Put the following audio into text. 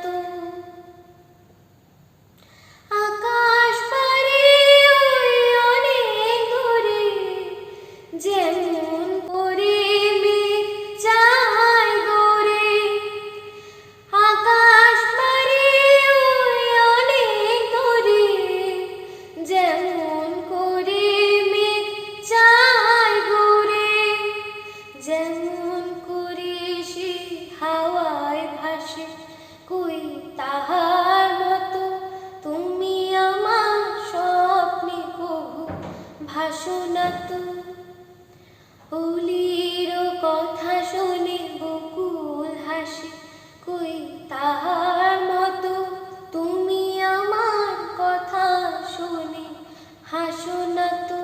তো তাহার মতো তুমি আমার স্বপ্নে কবু ভাসনা তো। উলির কথা শুনে বকুল হাসি, কই তাহার মতো তুমি আমার কথা শুনে, হাসো না তো।